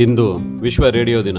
ಇಂದು ವಿಶ್ವ ರೇಡಿಯೋ ದಿನ.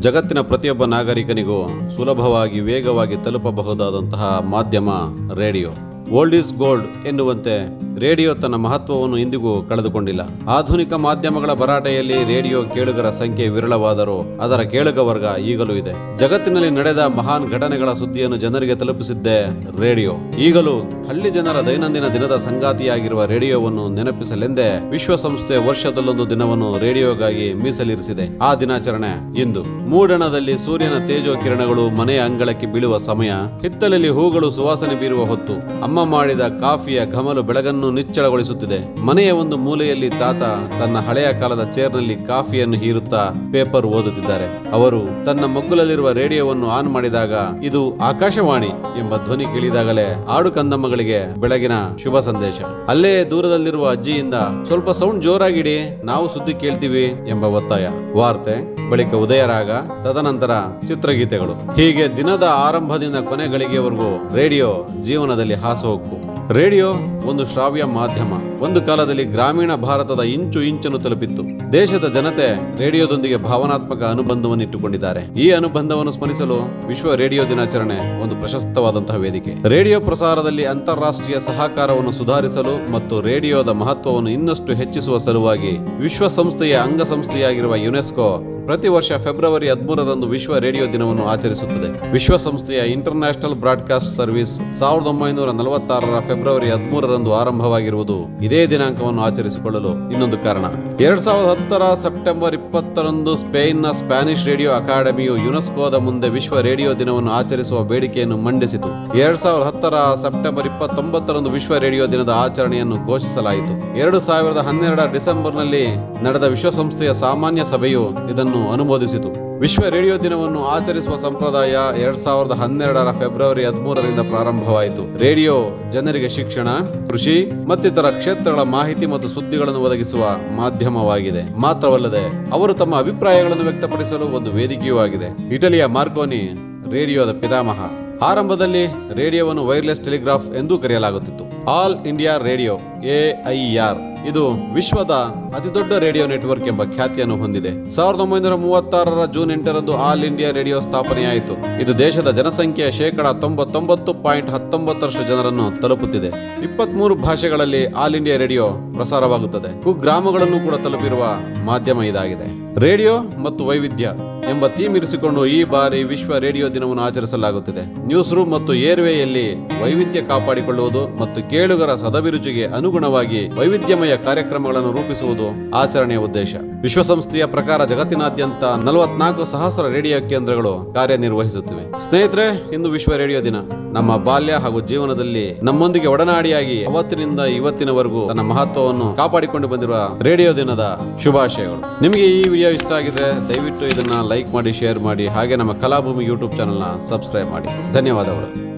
ಜಗತ್ತಿನ ಪ್ರತಿಯೊಬ್ಬ ನಾಗರಿಕನಿಗೂ ಸುಲಭವಾಗಿ ವೇಗವಾಗಿ ತಲುಪಬಹುದಾದಂತಹ ಮಾಧ್ಯಮ ರೇಡಿಯೋ. ಓಲ್ಡ್ ಈಸ್ ಗೋಲ್ಡ್ ಎನ್ನುವಂತೆ ರೇಡಿಯೋ ತನ್ನ ಮಹತ್ವವನ್ನು ಇಂದಿಗೂ ಕಳೆದುಕೊಂಡಿಲ್ಲ. ಆಧುನಿಕ ಮಾಧ್ಯಮಗಳ ಭರಾಟೆಯಲ್ಲಿ ರೇಡಿಯೋ ಕೇಳುಗರ ಸಂಖ್ಯೆ ವಿರಳವಾದರೂ ಅದರ ಕೇಳುಗ ವರ್ಗ ಈಗಲೂ ಇದೆ. ಜಗತ್ತಿನಲ್ಲಿ ನಡೆದ ಮಹಾನ್ ಘಟನೆಗಳ ಸುದ್ದಿಯನ್ನು ಜನರಿಗೆ ತಲುಪಿಸಿದ್ದೇ ರೇಡಿಯೋ. ಈಗಲೂ ಹಳ್ಳಿ ಜನರ ದೈನಂದಿನ ದಿನದ ಸಂಗಾತಿಯಾಗಿರುವ ರೇಡಿಯೋವನ್ನು ನೆನಪಿಸಲೆಂದೇ ವಿಶ್ವಸಂಸ್ಥೆ ವರ್ಷದಲ್ಲೊಂದು ದಿನವನ್ನು ರೇಡಿಯೋಗಾಗಿ ಮೀಸಲಿರಿಸಿದೆ. ಆ ದಿನಾಚರಣೆ ಇಂದು. ಮೂಡಣದಲ್ಲಿ ಸೂರ್ಯನ ತೇಜೋ ಕಿರಣಗಳು ಮನೆಯ ಅಂಗಳಕ್ಕೆ ಬೀಳುವ ಸಮಯ. ಹಿತ್ತಲಲ್ಲಿ ಹೂಗಳು ಸುವಾಸನೆ ಬೀರುವ ಹೊತ್ತು. ಅಮ್ಮ ಮಾಡಿದ ಕಾಫಿಯ ಘಮಲು ಬೆಳಗನ್ನು ನಿಚ್ಚಳಗೊಳಿಸುತ್ತಿದೆ. ಮನೆಯ ಒಂದು ಮೂಲೆಯಲ್ಲಿ ತಾತ ತನ್ನ ಹಳೆಯ ಕಾಲದ ಚೇರ್ನಲ್ಲಿ ಕಾಫಿಯನ್ನು ಹೀರುತ್ತಾ ಪೇಪರ್ ಓದುತ್ತಿದ್ದಾರೆ. ಅವರು ತನ್ನ ಮಗ್ಗುಲಲ್ಲಿರುವ ರೇಡಿಯೋವನ್ನು ಆನ್ ಮಾಡಿದಾಗ, ಇದು ಆಕಾಶವಾಣಿ ಎಂಬ ಧ್ವನಿ ಕೇಳಿದಾಗಲೇ ಆಡು ಕಂದಮ್ಮಗಳಿಗೆ ಬೆಳಗಿನ ಶುಭ ಸಂದೇಶ. ಅಲ್ಲೇ ದೂರದಲ್ಲಿರುವ ಅಜ್ಜಿಯಿಂದ, ಸ್ವಲ್ಪ ಸೌಂಡ್ ಜೋರಾಗಿಡಿ, ನಾವು ಸುದ್ದಿ ಕೇಳ್ತೀವಿ ಎಂಬ ಒತ್ತಾಯ. ವಾರ್ತೆ, ಬಳಿಕ ಉದಯರಾಗ, ತದನಂತರ ಚಿತ್ರಗೀತೆಗಳು. ಹೀಗೆ ದಿನದ ಆರಂಭದಿಂದ ಕೊನೆಗಳಿಗೆವರೆಗೂ ರೇಡಿಯೋ ಜೀವನದಲ್ಲಿ ಹಾಸುಹೊಕ್ಕು ರೇಡಿಯೋ, ಒಂದು ಶ್ರಾವ್ಯ ಮಾಧ್ಯಮ. ಒಂದು ಕಾಲದಲ್ಲಿ ಗ್ರಾಮೀಣ ಭಾರತದ ಇಂಚು ಇಂಚನ್ನು ತಲುಪಿತ್ತು. ದೇಶದ ಜನತೆ ರೇಡಿಯೋದೊಂದಿಗೆ ಭಾವನಾತ್ಮಕ ಅನುಬಂಧವನ್ನು ಇಟ್ಟುಕೊಂಡಿದ್ದಾರೆ ಈ ಅನುಬಂಧವನ್ನು ಸ್ಮರಿಸಲು ವಿಶ್ವ ರೇಡಿಯೋ ದಿನಾಚರಣೆ ಒಂದು ಪ್ರಶಸ್ತವಾದಂತಹ ವೇದಿಕೆ. ರೇಡಿಯೋ ಪ್ರಸಾರದಲ್ಲಿ ಅಂತಾರಾಷ್ಟ್ರೀಯ ಸಹಕಾರವನ್ನು ಸುಧಾರಿಸಲು ಮತ್ತು ರೇಡಿಯೋದ ಮಹತ್ವವನ್ನು ಇನ್ನಷ್ಟು ಹೆಚ್ಚಿಸುವ ಸಲುವಾಗಿ ವಿಶ್ವಸಂಸ್ಥೆಯ ಅಂಗಸಂಸ್ಥೆಯಾಗಿರುವ ಯುನೆಸ್ಕೋ ಪ್ರತಿ ವರ್ಷ ಫೆಬ್ರವರಿ ಹದಿಮೂರರಂದು ವಿಶ್ವ ರೇಡಿಯೋ ದಿನವನ್ನು ಆಚರಿಸುತ್ತದೆ. ವಿಶ್ವಸಂಸ್ಥೆಯ ಇಂಟರ್ನ್ಯಾಷನಲ್ ಬ್ರಾಡ್ಕಾಸ್ಟ್ ಸರ್ವಿಸ್ ಸಾವಿರದ ಒಂಬೈನೂರ ನಲವತ್ತಾರರ ಫೆಬ್ರವರಿ ಹದಿಮೂರರಂದು ಆರಂಭವಾಗಿರುವುದು ಇದೇ ದಿನಾಂಕವನ್ನು ಆಚರಿಸಿಕೊಳ್ಳಲು ಇನ್ನೊಂದು ಕಾರಣ. ಎರಡ್ ಸಾವಿರದ ಹತ್ತರ ಸೆಪ್ಟೆಂಬರ್ ಇಪ್ಪತ್ತರಂದು ಸ್ಪೇನ್ನ ಸ್ಪ್ಯಾನಿಷ್ ರೇಡಿಯೋ ಅಕಾಡೆಮಿಯು ಯುನೆಸ್ಕೋದ ಮುಂದೆ ವಿಶ್ವ ರೇಡಿಯೋ ದಿನವನ್ನು ಆಚರಿಸುವ ಬೇಡಿಕೆಯನ್ನು ಮಂಡಿಸಿತು. ಎರಡ್ ಸಾವಿರದ ಹತ್ತರ ಸೆಪ್ಟೆಂಬರ್ ಇಪ್ಪತ್ತೊಂಬತ್ತರಂದು ವಿಶ್ವ ರೇಡಿಯೋ ದಿನದ ಆಚರಣೆಯನ್ನು ಘೋಷಿಸಲಾಯಿತು. ಎರಡು ಸಾವಿರದ ಹನ್ನೆರಡರ ಡಿಸೆಂಬರ್ನಲ್ಲಿ ನಡೆದ ವಿಶ್ವಸಂಸ್ಥೆಯ ಸಾಮಾನ್ಯ ಸಭೆಯು ಇದನ್ನು ಅನುಮೋದಿಸಿತು. ವಿಶ್ವ ರೇಡಿಯೋ ದಿನವನ್ನು ಆಚರಿಸುವ ಸಂಪ್ರದಾಯ ಎರಡ್ ಸಾವಿರದ ಹನ್ನೆರಡರ ಫೆಬ್ರವರಿ ಹದಿಮೂರರಿಂದ ಪ್ರಾರಂಭವಾಯಿತು. ರೇಡಿಯೋ ಜನರಿಗೆ ಶಿಕ್ಷಣ, ಕೃಷಿ ಮತ್ತಿತರ ಕ್ಷೇತ್ರಗಳ ಮಾಹಿತಿ ಮತ್ತು ಸುದ್ದಿಗಳನ್ನು ಒದಗಿಸುವ ಮಾಧ್ಯಮವಾಗಿದೆ. ಮಾತ್ರವಲ್ಲದೆ ಅವರು ತಮ್ಮ ಅಭಿಪ್ರಾಯಗಳನ್ನು ವ್ಯಕ್ತಪಡಿಸಲು ಒಂದು ವೇದಿಕೆಯೂ ಆಗಿದೆ. ಇಟಲಿಯ ಮಾರ್ಕೋನಿ ರೇಡಿಯೋದ ಪಿತಾಮಹ. ಆರಂಭದಲ್ಲಿ ರೇಡಿಯೋವನ್ನು ವೈರ್ಲೆಸ್ ಟೆಲಿಗ್ರಾಫ್ ಎಂದೂ ಕರೆಯಲಾಗುತ್ತಿತ್ತು. ಆಲ್ ಇಂಡಿಯಾ ರೇಡಿಯೋ ಎಐಆರ್ ಇದು ವಿಶ್ವದ ಅತಿದೊಡ್ಡ ರೇಡಿಯೋ ನೆಟ್ವರ್ಕ್ ಎಂಬ ಖ್ಯಾತಿಯನ್ನು ಹೊಂದಿದೆ. ಸಾವಿರದ ಒಂಬೈನೂರ ಮೂವತ್ತಾರರ ಜೂನ್ ಎಂಟರಂದು ಆಲ್ ಇಂಡಿಯಾ ರೇಡಿಯೋ ಸ್ಥಾಪನೆಯಾಯಿತು. ಇದು ದೇಶದ ಜನಸಂಖ್ಯೆಯ ಶೇಕಡ ತೊಂಬತ್ತೊಂಬತ್ತು ಪಾಯಿಂಟ್ ಹತ್ತೊಂಬತ್ತರಷ್ಟು ಜನರನ್ನು ತಲುಪುತ್ತಿದೆ. ಇಪ್ಪತ್ಮೂರು ಭಾಷೆಗಳಲ್ಲಿ ಆಲ್ ಇಂಡಿಯಾ ರೇಡಿಯೋ ಪ್ರಸಾರವಾಗುತ್ತದೆ. ಕುಗ್ರಾಮಗಳನ್ನು ಕೂಡ ತಲುಪಿರುವ ಮಾಧ್ಯಮ ಇದಾಗಿದೆ. ರೇಡಿಯೋ ಮತ್ತು ವೈವಿಧ್ಯ ಎಂಬ ಥೀಮ್ ಇರಿಸಿಕೊಂಡು ಈ ಬಾರಿ ವಿಶ್ವ ರೇಡಿಯೋ ದಿನವನ್ನು ಆಚರಿಸಲಾಗುತ್ತಿದೆ. ನ್ಯೂಸ್ ರೂಮ್ ಮತ್ತು ಏರ್ವೇಯಲ್ಲಿ ವೈವಿಧ್ಯ ಕಾಪಾಡಿಕೊಳ್ಳುವುದು ಮತ್ತು ಕೇಳುಗರ ಸದಭಿರುಚಿಗೆ ಅನುಗುಣವಾಗಿ ವೈವಿಧ್ಯಮಯ ಕಾರ್ಯಕ್ರಮಗಳನ್ನು ರೂಪಿಸುವುದು ಆಚರಣೆಯ ಉದ್ದೇಶ. ವಿಶ್ವಸಂಸ್ಥೆಯ ಪ್ರಕಾರ ಜಗತ್ತಿನಾದ್ಯಂತ ನಲವತ್ನಾಲ್ಕು ಸಹಸ್ರ ರೇಡಿಯೋ ಕೇಂದ್ರಗಳು ಕಾರ್ಯನಿರ್ವಹಿಸುತ್ತಿವೆ. ಸ್ನೇಹಿತರೆ, ಇಂದು ವಿಶ್ವ ರೇಡಿಯೋ ದಿನ. ನಮ್ಮ ಬಾಲ್ಯ ಹಾಗೂ ಜೀವನದಲ್ಲಿ ನಮ್ಮೊಂದಿಗೆ ಒಡನಾಡಿಯಾಗಿ ಅವತ್ತಿನಿಂದ ಇವತ್ತಿನವರೆಗೂ ತನ್ನ ಮಹತ್ವವನ್ನು ಕಾಪಾಡಿಕೊಂಡು ಬಂದಿರುವ ರೇಡಿಯೋ ದಿನದ ಶುಭಾಶಯಗಳು. ನಿಮಗೆ ಈ ವಿಡಿಯೋ ಇಷ್ಟ ಆಗಿದ್ರೆ ದಯವಿಟ್ಟು ಇದನ್ನ ಲೈಕ್ ಮಾಡಿ, ಶೇರ್ ಮಾಡಿ, ಹಾಗೆ ನಮ್ಮ ಕಲಾಭೂಮಿ ಯೂಟ್ಯೂಬ್ ಚಾನೆಲ್ನ ಸಬ್ಸ್ಕ್ರೈಬ್ ಮಾಡಿ. ಧನ್ಯವಾದಗಳು.